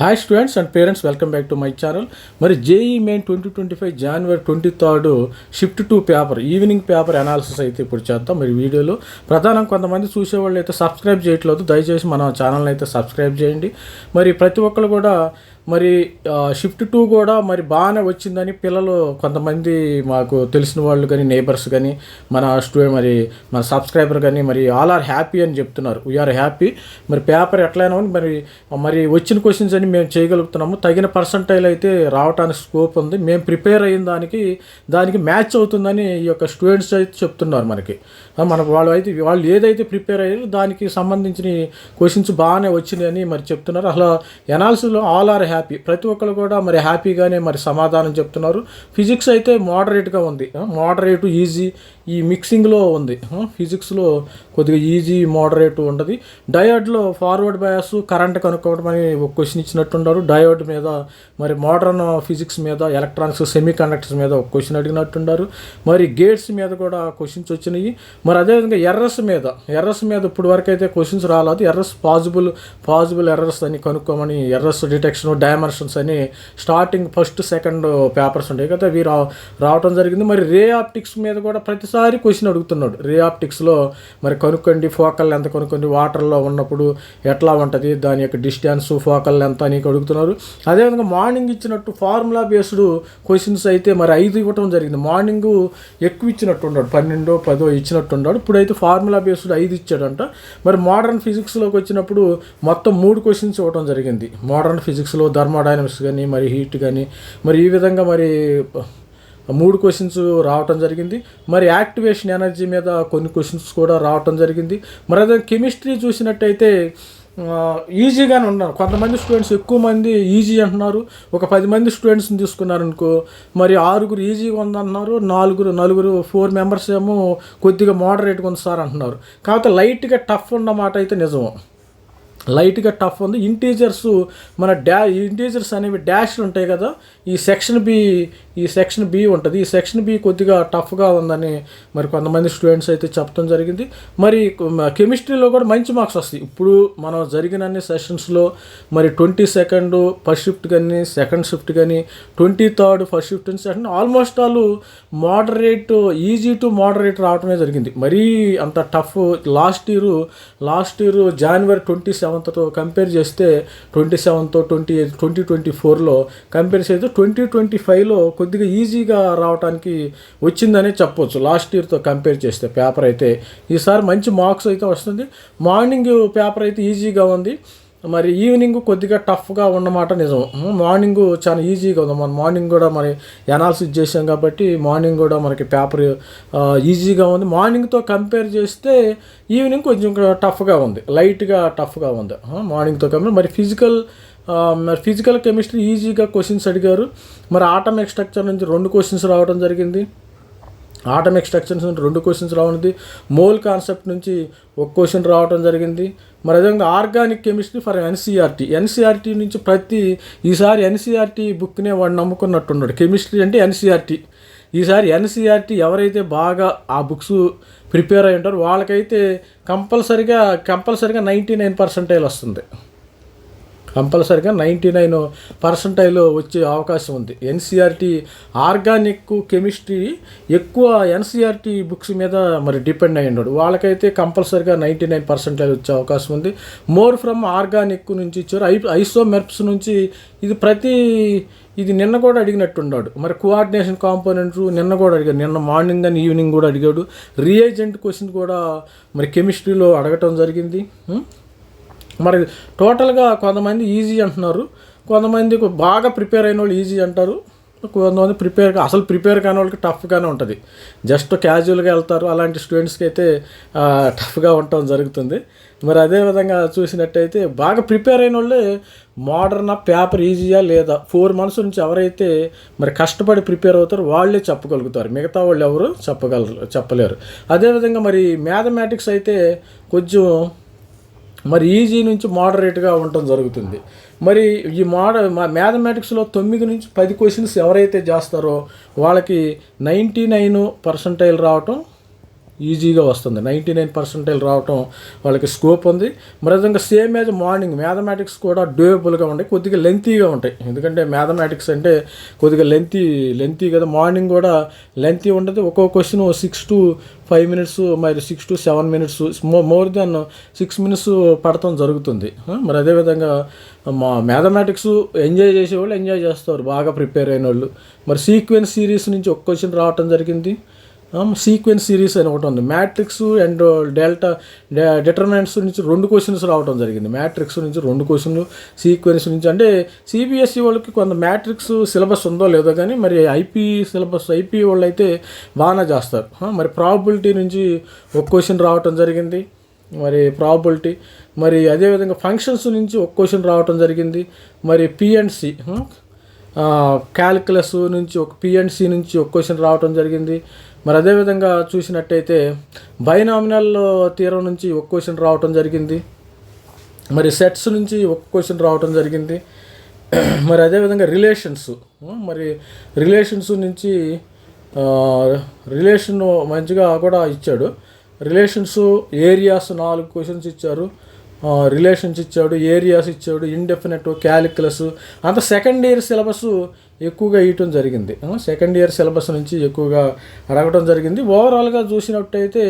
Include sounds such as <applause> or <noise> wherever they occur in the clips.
Hi students and parents welcome back to my channel మరి JEE main twenty twenty five January twenty third shift two paper evening paper analysis అయితే ఇప్పుడు చేద్దాం. మరి వీడియోలో ప్రధానం కొంతమంది చూసేవాళ్ళు అయితే సబ్స్క్రైబ్ చేయట్లేదు. దయచేసి మన ఛానల్ని అయితే సబ్స్క్రైబ్ చేయండి. మరి ప్రతి ఒక్కరు కూడా మరి షిఫ్ట్ టూ కూడా మరి బాగానే వచ్చిందని పిల్లలు కొంతమంది మాకు తెలిసిన వాళ్ళు కానీ నేబర్స్ కానీ మన స్టూ మరి మన సబ్స్క్రైబర్ కానీ మరి ఆల్ ఆర్ హ్యాపీ అని చెప్తున్నారు. వీఆర్ హ్యాపీ మరి పేపర్ ఎట్లయినా మరి మరి వచ్చిన క్వశ్చన్స్ అని మేము చేయగలుగుతున్నాము. తగిన పర్సంటైల్ అయితే రావడానికి స్కోప్ ఉంది. మేము ప్రిపేర్ అయిన దానికి దానికి మ్యాచ్ అవుతుందని ఈ యొక్క స్టూడెంట్స్ అయితే చెప్తున్నారు మనకి. మన మనకు వాళ్ళు అయితే వాళ్ళు ఏదైతే ప్రిపేర్ అయ్యారో దానికి సంబంధించిన క్వశ్చన్స్ బాగానే వచ్చినాయని మరి చెప్తున్నారు. అసలు ఎనాలిసిస్లో ఆల్ ఆర్ హ్యాపీ ప్రతి ఒక్కరు కూడా మరి హ్యాపీగానే మరి సమాధానం చెప్తున్నారు. ఫిజిక్స్ అయితే మోడరేట్గా ఉంది. మోడరేట్ ఈజీ ఈ మిక్సింగ్లో ఉంది. ఫిజిక్స్లో కొద్దిగా ఈజీ మోడరేట్ ఉండదు. డయోడ్లో ఫార్వర్డ్ బయాస్ కరెంట్ కనుక్కోవడం అని ఒక క్వశ్చన్ ఇచ్చినట్టున్నారు. డయోడ్ మీద మరి మోడర్న్ ఫిజిక్స్ మీద ఎలక్ట్రానిక్స్ సెమీ కండక్టర్స్ మీద ఒక క్వశ్చన్ అడిగినట్టున్నారు. మరి గేట్స్ మీద కూడా క్వశ్చన్స్ వచ్చినాయి. మరి అదేవిధంగా ఎర్రస్ మీద ఎర్రస్ మీద ఇప్పుడు వరకు అయితే క్వశ్చన్స్ రాలేదు. ఎర్రస్ పాజిబుల్ పాజిబుల్ ఎర్రస్ అని కనుక్కోమని ఎర్రస్ డిటెక్షన్ డైమెన్షన్స్ అని స్టార్టింగ్ ఫస్ట్ సెకండ్ పేపర్స్ ఉంటాయి కదా అవి రా రావటం జరిగింది. మరి రే ఆప్టిక్స్ మీద కూడా ప్రతిసారి క్వశ్చన్ అడుగుతున్నాడు. రే ఆప్టిక్స్లో మరి కనుక్కోండి ఫోకల్ ఎంత కనుక్కోండి వాటర్లో ఉన్నప్పుడు ఎట్లా ఉంటుంది దాని యొక్క డిస్టెన్స్ ఫోకల్ ఎంత అని అడుగుతున్నారు. అదేవిధంగా మార్నింగ్ ఇచ్చినట్టు ఫార్ములా బేస్డ్ క్వశ్చన్స్ అయితే మరి ఐదు ఇవ్వటం జరిగింది. మార్నింగ్ ఎక్కువ ఇచ్చినట్టు ఉన్నాడు పన్నెండో పదో ఇచ్చినట్టు ఉన్నాడు ఇప్పుడైతే ఫార్ములా బేస్డ్ ఐదు ఇచ్చాడంట. మరి మోడర్న్ ఫిజిక్స్లోకి వచ్చినప్పుడు మొత్తం మూడు క్వశ్చన్స్ ఇవ్వడం జరిగింది. మోడర్న్ ఫిజిక్స్లో థర్మోడైనమిక్స్ కానీ మరి హీట్ కానీ మరి ఈ విధంగా మరి మూడు క్వశ్చన్స్ రావటం జరిగింది. మరి యాక్టివేషన్ ఎనర్జీ మీద కొన్ని క్వశ్చన్స్ కూడా రావటం జరిగింది. మరి అదే కెమిస్ట్రీ చూసినట్టయితే ఈజీగానే ఉన్నారు. కొంతమంది స్టూడెంట్స్ ఎక్కువ మంది ఈజీ అంటున్నారు. ఒక పది మంది స్టూడెంట్స్ని తీసుకున్నారు అనుకో మరి ఆరుగురు ఈజీగా ఉందంటున్నారు నాలుగురు నలుగురు ఫోర్ మెంబర్స్ ఏమో కొద్దిగా మోడరేట్గా ఉంది సార్ అంటున్నారు. కాకపోతే లైట్గా టఫ్ ఉన్నమాట అయితే నిజం. లైట్గా టఫ్ ఉంది. ఇంటీజర్స్ మన డా ఇంటీజర్స్ అనేవి డాష్ ఉంటాయి కదా ఈ సెక్షన్ బి ఈ సెక్షన్ బి ఉంటుంది. ఈ సెక్షన్ బి కొద్దిగా టఫ్గా ఉందని మరి కొంతమంది స్టూడెంట్స్ అయితే చెప్పడం జరిగింది. మరి కెమిస్ట్రీలో కూడా మంచి మార్క్స్ వస్తాయి. ఇప్పుడు మనం జరిగిన అన్ని సెషన్స్లో మరి ట్వంటీ సెకండ్ ఫస్ట్ షిఫ్ట్ కానీ సెకండ్ షిఫ్ట్ కానీ ట్వంటీ థర్డ్ ఫస్ట్ షిఫ్ట్ అని second almost all moderate easy to moderate రావడమే జరిగింది. మరీ అంత tough last year last year January twenty సెవెంత్తో compare చేస్తే twenty seventh twenty eighth twenty twenty ఫోర్లో compare చేస్తే ట్వంటీ ట్వంటీ ఫైవ్లో కొద్దిగా ఈజీగా రావడానికి వచ్చిందనే చెప్పొచ్చు. లాస్ట్ ఇయర్తో కంపేర్ చేస్తే పేపర్ అయితే ఈసారి మంచి మార్క్స్ అయితే వస్తుంది. మార్నింగ్ పేపర్ అయితే ఈజీగా ఉంది. మరి ఈవినింగ్ కొద్దిగా టఫ్గా ఉన్నమాట నిజం. మార్నింగ్ చాలా ఈజీగా ఉంది. మన మార్నింగ్ కూడా మరి ఎనాలిసిస్ చేసాం కాబట్టి మార్నింగ్ కూడా మనకి పేపర్ ఈజీగా ఉంది. మార్నింగ్తో కంపేర్ చేస్తే ఈవినింగ్ కొంచెం టఫ్గా ఉంది. లైట్గా టఫ్గా ఉంది. మార్నింగ్తో కంపేర్. మరి ఫిజికల్ మరి ఫిజికల్ కెమిస్ట్రీ ఈజీగా క్వశ్చన్స్ అడిగారు. మరి ఆటమిక్ స్ట్రక్చర్ నుంచి రెండు క్వశ్చన్స్ రావడం జరిగింది. ఆటమిక్ స్ట్రక్చర్స్ నుంచి రెండు క్వశ్చన్స్ రావడం మోల్ కాన్సెప్ట్ నుంచి ఒక క్వశ్చన్ రావడం జరిగింది. మరి అదేవిధంగా organic chemistry for NCERT NCERT నుంచి ప్రతి ఈసారి ఎన్సీఆర్టీ బుక్నే వాడు నమ్ముకున్నట్టున్నాడు. కెమిస్ట్రీ అంటే ఎన్సీఆర్టీ ఈసారి ఎన్సీఆర్టీ ఎవరైతే బాగా ఆ బుక్స్ ప్రిపేర్ అయి ఉంటారో వాళ్ళకైతే కంపల్సరిగా కంపల్సరిగా నైంటీ నైన్ పర్సెంటైల్ వస్తుంది. కంపల్సరిగా నైంటీ నైన్ పర్సంటైల్ వచ్చే అవకాశం ఉంది. ఎన్సీఆర్టీ ఆర్గానిక్ కెమిస్ట్రీ ఎక్కువ ఎన్సీఆర్టీ బుక్స్ మీద మరి డిపెండ్ అయి ఉన్నాడు వాళ్ళకైతే కంపల్సరిగా నైంటీ నైన్ పర్సంటైల్ వచ్చే అవకాశం ఉంది. మోర్ ఫ్రమ్ ఆర్గానిక్ నుంచి ఇచ్చారు. ఐ ఐసోమెర్ప్స్ నుంచి ఇది ప్రతి ఇది నిన్న కూడా అడిగినట్టున్నాడు. మరి కోఆర్డినేషన్ కాంపోనెంట్ నిన్న కూడా అడిగాడు. నిన్న మార్నింగ్ అని ఈవినింగ్ కూడా అడిగాడు. రియేజెంట్ క్వశ్చన్ కూడా మరి కెమిస్ట్రీలో అడగటం జరిగింది. మరి టోటల్గా కొంతమంది ఈజీ అంటున్నారు. కొంతమంది బాగా ప్రిపేర్ అయిన వాళ్ళు ఈజీ అంటారు. కొంతమంది ప్రిపేర్ అసలు ప్రిపేర్ కాని వాళ్ళకి టఫ్గానే ఉంటుంది. జస్ట్ క్యాజువల్గా వెళ్తారు. అలాంటి స్టూడెంట్స్కి అయితే టఫ్గా ఉండటం జరుగుతుంది. మరి అదేవిధంగా చూసినట్టయితే బాగా ప్రిపేర్ అయిన వాళ్ళే మోడర్న్ పేపర్ ఈజీయా లేదా? ఫోర్ మంత్స్ నుంచి ఎవరైతే మరి కష్టపడి ప్రిపేర్ అవుతారో వాళ్ళే చెప్పగలుగుతారు. మిగతా వాళ్ళు ఎవరు చెప్పగలరు చెప్పలేరు. అదేవిధంగా మరి మ్యాథమెటిక్స్ అయితే కొంచెం మరి ఈజీ నుంచి మోడరేట్గా ఉండటం జరుగుతుంది. మరి ఈ మోడ మ్యాథమెటిక్స్లో తొమ్మిది నుంచి పది క్వశ్చన్స్ ఎవరైతే చేస్తారో వాళ్ళకి నైంటీ నైన్ పర్సంటైల్ రావటం ఈజీగా వస్తుంది. నైంటీ నైన్ పర్సెంటేజ్ రావటం వాళ్ళకి స్కోప్ ఉంది. మరి విధంగా సేమ్ యాజ్ మార్నింగ్ మ్యాథమెటిక్స్ కూడా డ్యూయబుల్గా ఉంటాయి కొద్దిగా లెంతీగా ఉంటాయి. ఎందుకంటే మ్యాథమెటిక్స్ అంటే కొద్దిగా లెంతీ లెంతీ కదా. మార్నింగ్ కూడా లెంతీ ఉంటుంది ఒక్కో question six to five minutes మరి six to seven minutes more than six minutes పడటం జరుగుతుంది. మరి అదేవిధంగా మా మ్యాథమెటిక్స్ ఎంజాయ్ చేసేవాళ్ళు ఎంజాయ్ చేస్తారు బాగా ప్రిపేర్ అయిన వాళ్ళు మరి సీక్వెన్స్ సిరీస్ నుంచి ఒక క్వశ్చన్ రావటం జరిగింది. Um, సీక్వెన్స్ సిరీస్ అని ఒకటి ఉంది. మ్యాట్రిక్స్ అండ్ డెల్టా డిటర్మినెంట్స్ నుంచి రెండు క్వశ్చన్స్ రావడం జరిగింది. మ్యాట్రిక్స్ నుంచి రెండు క్వశ్చన్లు సీక్వెన్స్ నుంచి. అంటే సిబిఎస్ఈ వాళ్ళకి కొంత మ్యాట్రిక్స్ సిలబస్ ఉందో లేదో కానీ మరి ఐపీ సిలబస్ ఐపీ వాళ్ళు అయితే బాగా చేస్తారు. మరి ప్రాబిలిటీ నుంచి ఒక క్వశ్చన్ రావటం జరిగింది. మరి ప్రాబిలిటీ మరి అదేవిధంగా ఫంక్షన్స్ నుంచి ఒక క్వశ్చన్ రావటం జరిగింది. మరి పిఎన్సి క్యాల్కులస్ uh, నుంచి ఒక పిఎన్సి నుంచి ఒక క్వశ్చన్ రావటం జరిగింది. మరి అదేవిధంగా చూసినట్టయితే బైనామినల్ తీరం నుంచి ఒక క్వశ్చన్ రావటం జరిగింది. మరి సెట్స్ నుంచి ఒక క్వశ్చన్ రావటం జరిగింది. <clears throat> మరి అదేవిధంగా రిలేషన్స్ మరి రిలేషన్స్ నుంచి రిలేషన్ మంచిగా కూడా ఇచ్చాడు. రిలేషన్స్ ఏరియాస్ నాలుగు క్వశ్చన్స్ ఇచ్చారు. రిలేషన్స్ ఇచ్చాడు ఏరియాస్ ఇచ్చాడు ఇండెఫినెట్ క్యాలిక్యులస్ అంత సెకండ్ ఇయర్ సిలబస్ ఎక్కువగా ఇవ్వటం జరిగింది. సెకండ్ ఇయర్ సిలబస్ నుంచి ఎక్కువగా అడగటం జరిగింది. ఓవరాల్గా చూసినట్టయితే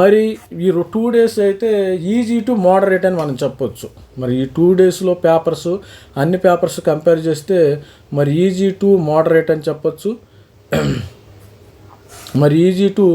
మరి ఈ టూ డేస్ అయితే ఈజీ టు మోడరేట్ అని మనం చెప్పొచ్చు. మరి ఈ టూ డేస్లో పేపర్స్ అన్ని పేపర్స్ కంపేర్ చేస్తే మరి ఈజీ టు మోడరేట్ అని చెప్పొచ్చు. మరి ఈజీ టు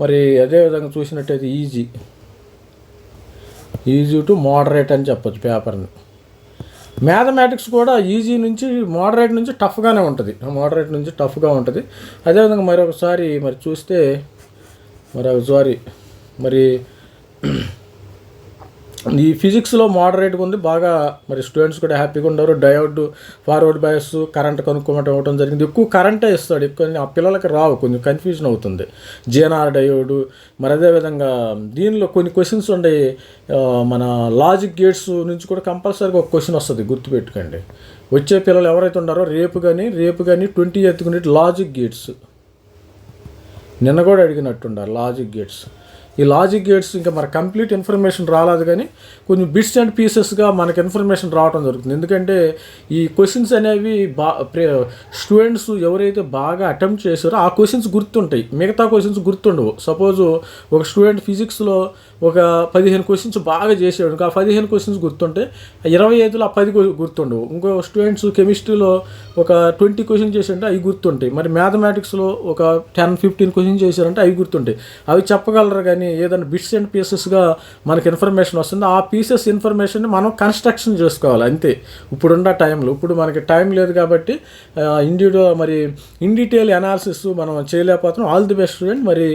మరి అదేవిధంగా చూసినట్టయితే ఈజీ ఈజీ టు మోడరేట్ అని చెప్పొచ్చు పేపర్ని. మ్యాథమెటిక్స్ కూడా ఈజీ నుంచి మోడరేట్ నుంచి టఫ్గానే ఉంటుంది. మోడరేట్ నుంచి టఫ్గా ఉంటుంది. అదేవిధంగా మరి ఒకసారి మరి చూస్తే మరి ఒకసారి మరి ఈ ఫిజిక్స్లో మోడరేట్గా ఉంది. బాగా మరి స్టూడెంట్స్ కూడా హ్యాపీగా ఉండరు డయోడ్ ఫార్వర్డ్ బయస్ కరెంట్ కనుక్కోమటం ఇవ్వడం జరిగింది. ఎక్కువ కరెంటే ఇస్తాడు. ఎక్కువ ఆ పిల్లలకి రావు. కొంచెం కన్ఫ్యూజన్ అవుతుంది. జీఎన్ఆర్ డయోడ్ మరి అదేవిధంగా దీనిలో కొన్ని క్వశ్చన్స్ ఉండే మన లాజిక్ గేట్స్ నుంచి కూడా కంపల్సరీగా ఒక క్వశ్చన్ వస్తుంది. గుర్తుపెట్టుకోండి. వచ్చే పిల్లలు ఎవరైతే ఉన్నారో రేపు కానీ రేపు కానీ ట్వంటీ ఎయిత్ లాజిక్ గేట్స్ నిన్న కూడా అడిగినట్టుండారు లాజిక్ గేట్స్ ఈ లాజిక్ గేట్స్ ఇంకా మన కంప్లీట్ ఇన్ఫర్మేషన్ రాలేదు కానీ కొంచెం బిట్స్ అండ్ పీసెస్గా మనకి ఇన్ఫర్మేషన్ రావడం జరుగుతుంది. ఎందుకంటే ఈ క్వశ్చన్స్ అనేవి బా స్టూడెంట్స్ ఎవరైతే బాగా అటెంప్ట్ చేశారో ఆ క్వశ్చన్స్ గుర్తుంటాయి. మిగతా క్వశ్చన్స్ గుర్తుండవు. సపోజ్ ఒక స్టూడెంట్ ఫిజిక్స్లో ఒక పదిహేను క్వశ్చన్స్ బాగా చేసాడు ఆ పదిహేను క్వశ్చన్స్ గుర్తుంటే ఇరవై ఐదులో ఆ పది గుర్తుండవు. ఇంకో స్టూడెంట్స్ కెమిస్ట్రీలో ఒక ట్వంటీ క్వశ్చన్ చేసారంటే అవి గుర్తుంటాయి. మరి మ్యాథమెటిక్స్లో ఒక టెన్ ఫిఫ్టీన్ క్వశ్చన్ చేశారంటే అవి గుర్తుంటాయి. అవి చెప్పగలరు కానీ ఏదైనా బిట్స్ అండ్ పీసెస్గా మనకి ఇన్ఫర్మేషన్ వస్తుంది. ఆ పీసెస్ ఇన్ఫర్మేషన్ని మనం కన్స్ట్రక్షన్ చేసుకోవాలి అంతే. ఇప్పుడున్న టైంలో ఇప్పుడు మనకి టైం లేదు కాబట్టి ఇండివిజువల్ మరి ఇన్ డీటెయిల్ అనాలిసిస్ మనం చేయలేకపోతున్నాం. ఆల్ ది బెస్ట్ స్టూడెంట్ మరి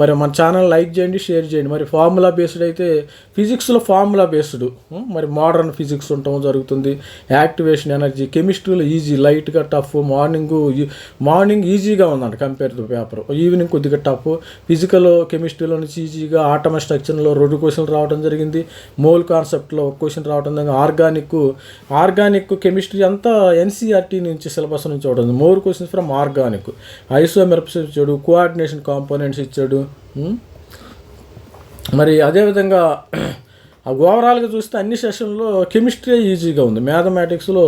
మరి మన ఛానల్ లైక్ చేయండి షేర్ చేయండి. మరి ఫార్ములా బేస్డ్ అయితే ఫిజిక్స్లో ఫార్ములా బేస్డ్ మరి మోడర్న్ ఫిజిక్స్ ఉండటం జరుగుతుంది. యాక్టివేషన్ ఎనర్జీ కెమిస్ట్రీలో ఈజీ లైట్గా టఫ్ మార్నింగ్ మార్నింగ్ ఈజీగా ఉందంట కంపేర్ టు పేపర్ ఈవినింగ్ కొద్దిగా టఫ్ ఫిజికల్ కెమిస్ట్రీలో నుంచి ఈజీగా ఆటమ స్ట్రక్చర్లో రెండు క్వశ్చన్లు రావడం జరిగింది. మోల్ కాన్సెప్ట్లో ఒక క్వశ్చన్ రావడం జరిగింది. ఆర్గానిక్ ఆర్గానిక్ కెమిస్ట్రీ అంతా ఎన్సీఆర్టీ నుంచి సిలబస్ నుంచి అవడం more questions from organic isomers ఇచ్చాడు కోఆర్డినేషన్ కాంపోనెంట్స్ ఇచ్చాడు. మరి అదేవిధంగా ఓవరాల్గా చూస్తే అన్ని సెషన్లో కెమిస్ట్రీ ఈజీగా ఉంది. మ్యాథమెటిక్స్లో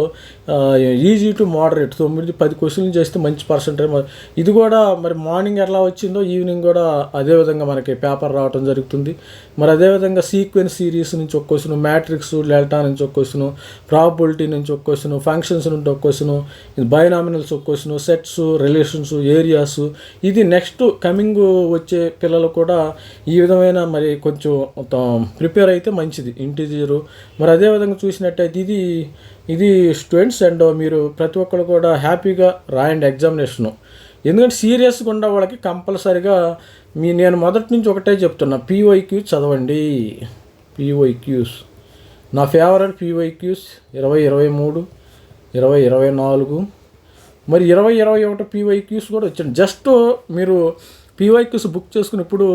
ఈజీ టు మోడరేట్ తొమ్మిది పది క్వశ్చన్లు చేస్తే మంచి పర్సెంటేజ్ ఇది కూడా మరి మార్నింగ్ ఎలా వచ్చిందో ఈవినింగ్ కూడా అదే విధంగా మనకి పేపర్ రావడం జరుగుతుంది. మరి అదేవిధంగా సీక్వెన్స్ సిరీస్ నుంచి ఒక క్వశ్చన్ మ్యాట్రిక్స్ డెల్టా నుంచి ఒక క్వశ్చన్ ప్రాబిలిటీ నుంచి ఒక క్వశ్చన్ ఫంక్షన్స్ నుంచి ఒక క్వశ్చన్ బైనామినల్స్ ఒక క్వశ్చన్ సెట్స్ రిలేషన్స్ ఏరియాస్ ఇది నెక్స్ట్ కమింగ్ వచ్చే పిల్లలు కూడా ఈ విధమైన మరి కొంచెం ప్రిపేర్ అయితే మంచి మంచిది ఇంటీరియరు మరి అదేవిధంగా చూసినట్టయితే ఇది ఇది స్టూడెంట్స్ అండ్ మీరు ప్రతి ఒక్కరు కూడా హ్యాపీగా రాయండి ఎగ్జామినేషను. ఎందుకంటే సీరియస్గా ఉన్న వాళ్ళకి కంపల్సరిగా మీ నేను మొదటి నుంచి ఒకటే చెప్తున్నా పీవైక్యూ చదవండి. పీవైక్యూస్. నా ఫేవరెట్ పీవైక్యూస్ ఇరవై ఇరవై మూడు ఇరవై ఇరవై నాలుగు. మరి ఇరవై ఇరవై ఒకటి పీవైక్యూస్ కూడా వచ్చాను జస్ట్ మీరు పీవైక్యూస్ బుక్ చేసుకుని ఇప్పుడు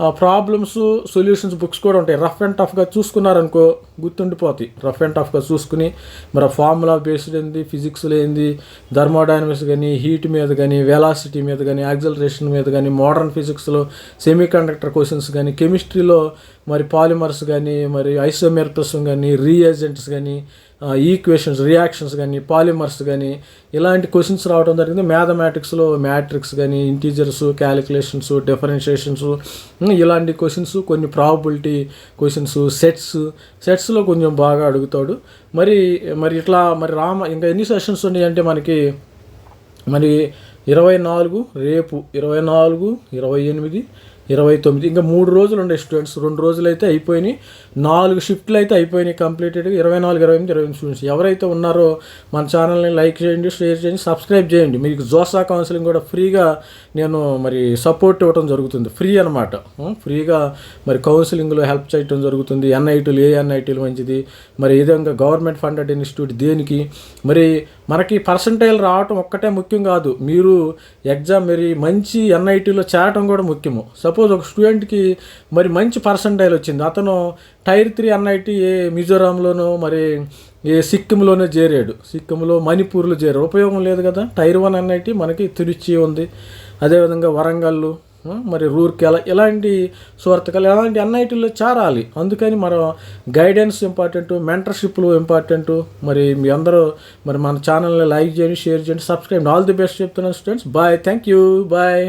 ప్రాబ్లమ్స్ సొల్యూషన్స్ బుక్స్ కూడా ఉంటాయి. రఫ్ అండ్ టఫ్గా చూసుకున్నారనుకో గుర్తుండిపోతాయి. రఫ్ అండ్ టఫ్గా చూసుకుని మరి ఫార్ములా బేస్డ్ ఏంది ఫిజిక్స్లో ఏంది ధర్మోడైనమిక్స్ కానీ హీట్ మీద కానీ వెలాసిటీ మీద కానీ యాక్సలరేషన్ మీద కానీ మోడర్న్ ఫిజిక్స్లో సెమీ కండక్టర్ క్వశ్చన్స్ కానీ కెమిస్ట్రీలో మరి పాలిమర్స్ కానీ మరి ఐసోమెర్పస్ కానీ రీఏజెంట్స్ కానీ ఈక్వేషన్స్ రియాక్షన్స్ కానీ పాలిమర్స్ కానీ ఇలాంటి క్వశ్చన్స్ రావడం జరిగింది. మ్యాథమెటిక్స్లో మ్యాట్రిక్స్ కానీ ఇంటీజర్స్ క్యాలిక్యులేషన్స్ డిఫరెన్షియేషన్స్ ఇలాంటి క్వశ్చన్స్ కొన్ని ప్రాబిలిటీ క్వశ్చన్స్ సెట్స్ సెట్స్లో కొంచెం బాగా అడుగుతాడు. మరి మరి ఇట్లా మరి రామ ఇంకా ఎన్ని సెషన్స్ ఉన్నాయి అంటే మనకి మరి ఇరవై నాలుగు రేపు ఇరవై నాలుగు ఇరవై ఎనిమిది ఇరవై తొమ్మిది. ఇంకా మూడు రోజులు ఉండే స్టూడెంట్స్ రెండు రోజులు అయితే అయిపోయినాయి. నాలుగు షిఫ్ట్లు అయితే అయిపోయినాయి కంప్లీటెడ్గా ఇరవై నాలుగు ఇరవై ఎనిమిది ఇరవై ఎనిమిది స్టూడెంట్స్ ఎవరైతే ఉన్నారో మన ఛానల్ని లైక్ చేయండి షేర్ చేయండి సబ్స్క్రైబ్ చేయండి. మీకు జోసా కౌన్సిలింగ్ కూడా ఫ్రీగా నేను మరి సపోర్ట్ ఇవ్వడం జరుగుతుంది. ఫ్రీ అనమాట ఫ్రీగా మరి కౌన్సిలింగ్లో హెల్ప్ చేయడం జరుగుతుంది. ఎన్ఐటీలు ఏ ఎన్ఐటీలు మంచిది? మరి ఈ విధంగా గవర్నమెంట్ ఫండెడ్ ఇన్స్టిట్యూట్ దేనికి? మరి మనకి పర్సంటైల్ రావటం ఒక్కటే ముఖ్యం కాదు. మీరు ఎగ్జామ్ మరి మంచి ఎన్ఐటీలో చేరటం కూడా ముఖ్యము. సపోజ్ సపోజ్ ఒక స్టూడెంట్కి మరి మంచి పర్సంటైల్ వచ్చింది. అతను టైర్ త్రీ ఎన్ఐటి ఏ మిజోరాంలోనో మరి ఏ సిక్కింలోనే చేరాడు. సిక్కింలో మణిపూర్లో చేరాడు. ఉపయోగం లేదు కదా? టైర్ వన్ ఎన్ఐటి మనకి తిరుచి ఉంది. అదేవిధంగా వరంగల్ మరి రూర్కెలా ఇలాంటి సువర్తకాలు ఇలాంటి ఎన్ఐటీలో చేరాలి. అందుకని మనం గైడెన్స్ ఇంపార్టెంట్ మెంటర్షిప్లు ఇంపార్టెంట్ మరి మీ అందరూ మరి మన ఛానల్ని లైక్ చేయండి షేర్ చేయండి సబ్స్క్రైబ్ ఆల్ ది బెస్ట్ చెప్తున్నాను students bye thank you bye